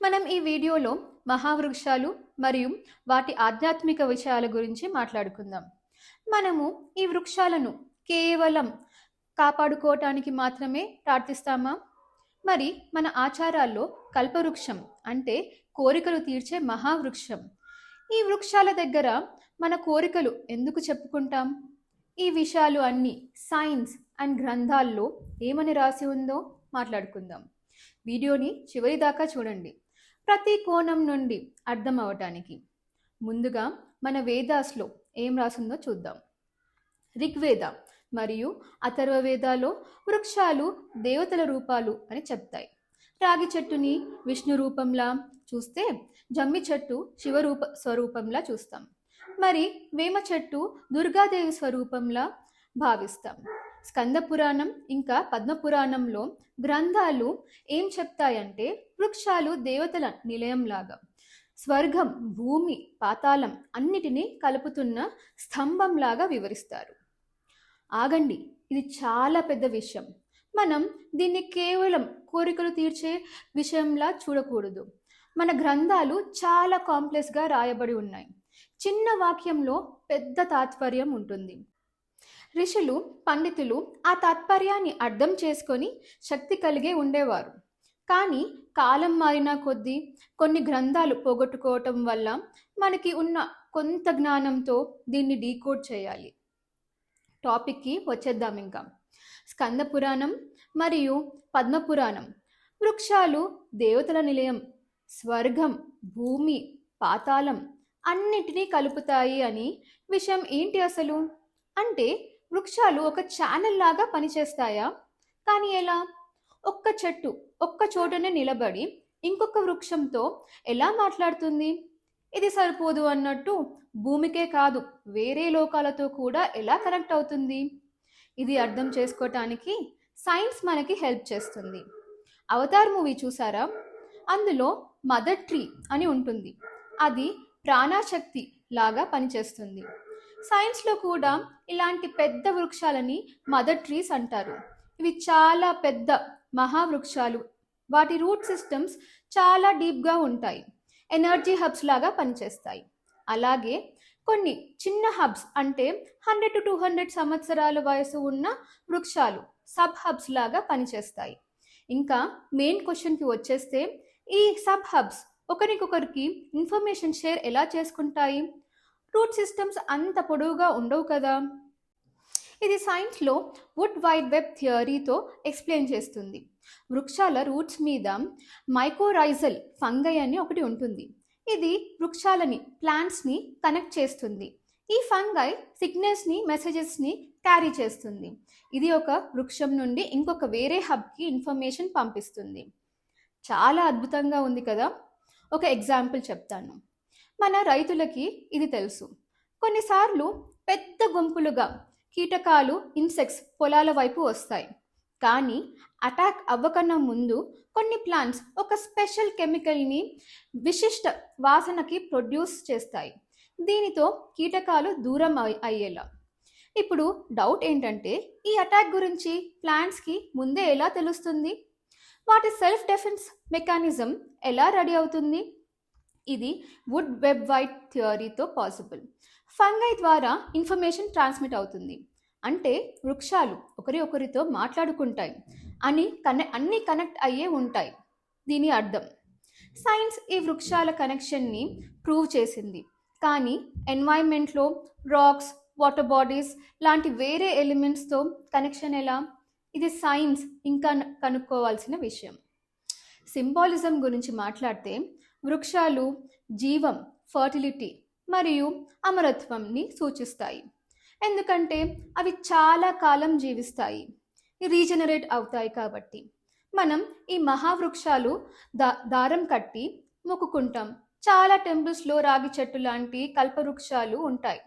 మనం ఈ వీడియోలో మహావృక్షాలు మరియు వాటి ఆధ్యాత్మిక విషయాల గురించి మాట్లాడుకుందాం. మనము ఈ వృక్షాలను కేవలం కాపాడుకోవటానికి మాత్రమే ప్రార్థిస్తామా? మరి మన ఆచారాల్లో కల్పవృక్షం అంటే కోరికలు తీర్చే మహావృక్షం. ఈ వృక్షాల దగ్గర మన కోరికలు ఎందుకు చెప్పుకుంటాం? ఈ విషయాలు అన్నీ సైన్స్ అండ్ గ్రంథాల్లో ఏమని రాసి ఉందో మాట్లాడుకుందాం. వీడియోని చివరి దాకా చూడండి. ప్రతి కోణం నుండి అర్థం అవటానికి. ముందుగా మన వేదాస్లో ఏం రాసిందో చూద్దాం. ఋగ్వేద మరియు అథర్వ వేదాలో వృక్షాలు దేవతల రూపాలు అని చెప్తాయి. రాగి చెట్టుని విష్ణు రూపంలా చూస్తే జమ్మి చెట్టు శివరూప స్వరూపంలా చూస్తాం. మరి వేమ చెట్టు దుర్గాదేవి స్వరూపంలా భావిస్తాం. స్కందపురాణం ఇంకా పద్మ పురాణంలో గ్రంథాలు ఏం చెప్తాయంటే వృక్షాలు దేవతల నిలయంలాగా స్వర్గం భూమి పాతాళం అన్నిటినీ కలుపుతున్న స్తంభంలాగా వివరిస్తారు. ఆగండి ఇది చాలా పెద్ద విషయం. మనం దీన్ని కేవలం కోరికలు తీర్చే విషయంలా చూడకూడదు. మన గ్రంథాలు చాలా కాంప్లెక్స్గా రాయబడి ఉన్నాయి. చిన్న వాక్యంలో పెద్ద తాత్పర్యం ఉంటుంది. ఋషులు పండితులు ఆ తాత్పర్యాన్ని అర్థం చేసుకొని శక్తి కలిగే ఉండేవారు. కానీ కాలం మారిన కొద్దీ కొన్ని గ్రంథాలు పోగొట్టుకోవటం వల్ల మనకి ఉన్న కొంత జ్ఞానంతో దీన్ని డీకోడ్ చేయాలి. టాపిక్కి వచ్చేద్దాం ఇంకా. స్కంద పురాణం మరియు పద్మపురాణం వృక్షాలు దేవతల నిలయం స్వర్గం భూమి పాతాళం అన్నిటినీ కలుపుతాయి అని విషయం ఏంటి అసలు? అంటే వృక్షాలు ఒక ఛానల్ లాగా పనిచేస్తాయా? కానీ ఎలా? ఒక్క చెట్టు ఒక్క చోటనే నిలబడి ఇంకొక వృక్షంతో ఎలా మాట్లాడుతుంది? ఇది సరిపోదు అన్నట్టు భూమికే కాదు వేరే లోకాలతో కూడా ఎలా కనెక్ట్ అవుతుంది? ఇది అర్థం చేసుకోవటానికి సైన్స్ మనకి హెల్ప్ చేస్తుంది. అవతార్ మూవీ చూసారా? అందులో మదర్ ట్రీ అని ఉంటుంది. అది ప్రాణశక్తి లాగా పనిచేస్తుంది. సైన్స్లో కూడా ఇలాంటి పెద్ద వృక్షాలని మదర్ ట్రీస్ అంటారు. ఇవి చాలా పెద్ద మహావృక్షాలు. వాటి రూట్ సిస్టమ్స్ చాలా డీప్గా ఉంటాయి. ఎనర్జీ హబ్స్ లాగా పనిచేస్తాయి. అలాగే కొన్ని చిన్న హబ్స్ అంటే హండ్రెడ్ టు టూ హండ్రెడ్ సంవత్సరాల వయసు ఉన్న వృక్షాలు సబ్ హబ్స్ లాగా పనిచేస్తాయి. ఇంకా మెయిన్ క్వశ్చన్కి వచ్చేస్తే ఈ సబ్ హబ్స్ ఒకరికొకరికి ఇన్ఫర్మేషన్ షేర్ ఎలా చేసుకుంటాయి? రూట్ సిస్టమ్స్ అంత పొడవుగా ఉండవు కదా? ఇది సైన్స్లో వుడ్ వైడ్ వెబ్ థియరీతో ఎక్స్ప్లెయిన్ చేస్తుంది. వృక్షాల రూట్స్ మీద మైకోరైజల్ ఫంగై అని ఒకటి ఉంటుంది. ఇది వృక్షాలని ప్లాంట్స్ని కనెక్ట్ చేస్తుంది. ఈ ఫంగై సిగ్నల్స్ని మెసేజెస్ని క్యారీ చేస్తుంది. ఇది ఒక వృక్షం నుండి ఇంకొక వేరే హబ్కి ఇన్ఫర్మేషన్ పంపిస్తుంది. చాలా అద్భుతంగా ఉంది కదా? ఒక ఎగ్జాంపుల్ చెప్తాను. మన రైతులకి ఇది తెలుసు. కొన్నిసార్లు పెద్ద గుంపులుగా కీటకాలు ఇన్సెక్ట్స్ పొలాల వైపు వస్తాయి. కానీ అటాక్ అవ్వకన్నా ముందు కొన్ని ప్లాంట్స్ ఒక స్పెషల్ కెమికల్ని విశిష్ట వాసనకి ప్రొడ్యూస్ చేస్తాయి. దీనితో కీటకాలు దూరం అయ్యేలా. ఇప్పుడు డౌట్ ఏంటంటే ఈ అటాక్ గురించి ప్లాంట్స్కి ముందే ఎలా తెలుస్తుంది? వాటి సెల్ఫ్ డిఫెన్స్ మెకానిజం ఎలా రెడీ అవుతుంది? ఇది వుడ్ వెబ్ వైట్ థియరీతో పాసిబుల్. ఫంగై ద్వారా ఇన్ఫర్మేషన్ ట్రాన్స్మిట్ అవుతుంది. అంటే వృక్షాలు ఒకరి ఒకరితో మాట్లాడుకుంటాయి. అని కనె అన్నీ కనెక్ట్ అయ్యే ఉంటాయి. దీని అర్థం. సైన్స్ ఈ వృక్షాల కనెక్షన్ని ప్రూవ్ చేసింది. కానీ ఎన్వైర్న్మెంట్లో రాక్స్ వాటర్ బాడీస్ లాంటి వేరే ఎలిమెంట్స్తో కనెక్షన్ ఎలా? ఇది సైన్స్ ఇంకా కనుక్కోవాల్సిన విషయం. సింబాలిజం గురించి మాట్లాడితే వృక్షాలు జీవం ఫర్టిలిటీ మరియు అమరత్వంని సూచిస్తాయి. ఎందుకంటే అవి చాలా కాలం జీవిస్తాయి. రీజనరేట్ అవుతాయి కాబట్టి. మనం ఈ మహావృక్షాలు దా దారం కట్టి మొక్కుకుంటాం. చాలా టెంపుల్స్లో రాగి చెట్టు లాంటి కల్పవృక్షాలు ఉంటాయి.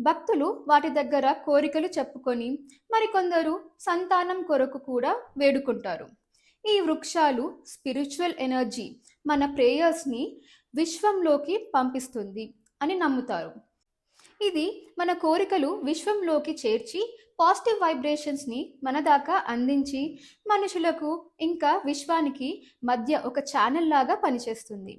భక్తులు వాటి దగ్గర కోరికలు చెప్పుకొని మరికొందరు సంతానం కొరకు కూడా వేడుకుంటారు. ఈ వృక్షాలు స్పిరిచువల్ ఎనర్జీ మన ప్రేయర్స్ని విశ్వంలోకి పంపిస్తుంది అని నమ్ముతారు. ఇది మన కోరికలు విశ్వంలోకి చేర్చి పాజిటివ్ వైబ్రేషన్స్ని మన దాకా అందించి మనుషులకు ఇంకా విశ్వానికి మధ్య ఒక ఛానల్ లాగా పనిచేస్తుంది.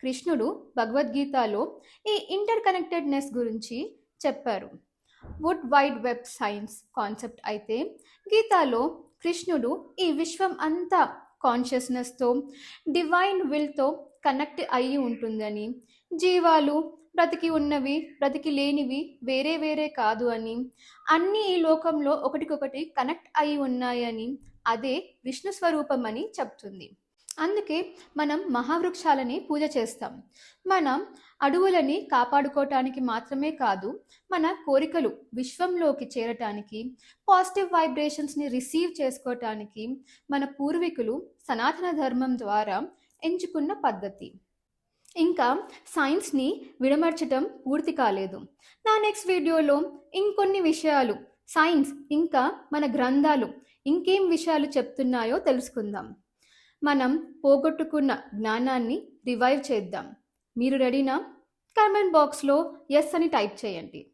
కృష్ణుడు భగవద్గీతలో ఈ ఇంటర్ కనెక్టెడ్నెస్ గురించి చెప్పారు. Wood wide web science concept అయితే గీతాలో కృష్ణుడు ఈ విశ్వం అంతా కాన్షియస్నెస్తో డివైన్ విల్తో కనెక్ట్ అయ్యి ఉంటుందని. జీవాలు బ్రతికి ఉన్నవి బ్రతికి లేనివి వేరే వేరే కాదు అని. అన్నీ ఈ లోకంలో ఒకటికొకటి కనెక్ట్ అయి ఉన్నాయని అదే విష్ణు స్వరూపం అని చెప్తుంది. అందుకే మనం మహావృక్షాలని పూజ చేస్తాం. మనం అడవులని కాపాడుకోవటానికి మాత్రమే కాదు మన కోరికలు విశ్వంలోకి చేరటానికి పాజిటివ్ వైబ్రేషన్స్ని రిసీవ్ చేసుకోవటానికి మన పూర్వీకులు సనాతన ధర్మం ద్వారా ఎంచుకున్న పద్ధతి. ఇంకా సైన్స్ని విడమర్చటం పూర్తి కాలేదు. నా నెక్స్ట్ వీడియోలో ఇంకొన్ని విషయాలు సైన్స్ ఇంకా మన గ్రంథాలు ఇంకేం విషయాలు చెప్తున్నాయో తెలుసుకుందాం. మనం పోగొట్టుకున్న జ్ఞానాన్ని రివైవ్ చేద్దాం. మీరు రెడీనా? కమెంట్ బాక్స్లో ఎస్ అని టైప్ చేయండి.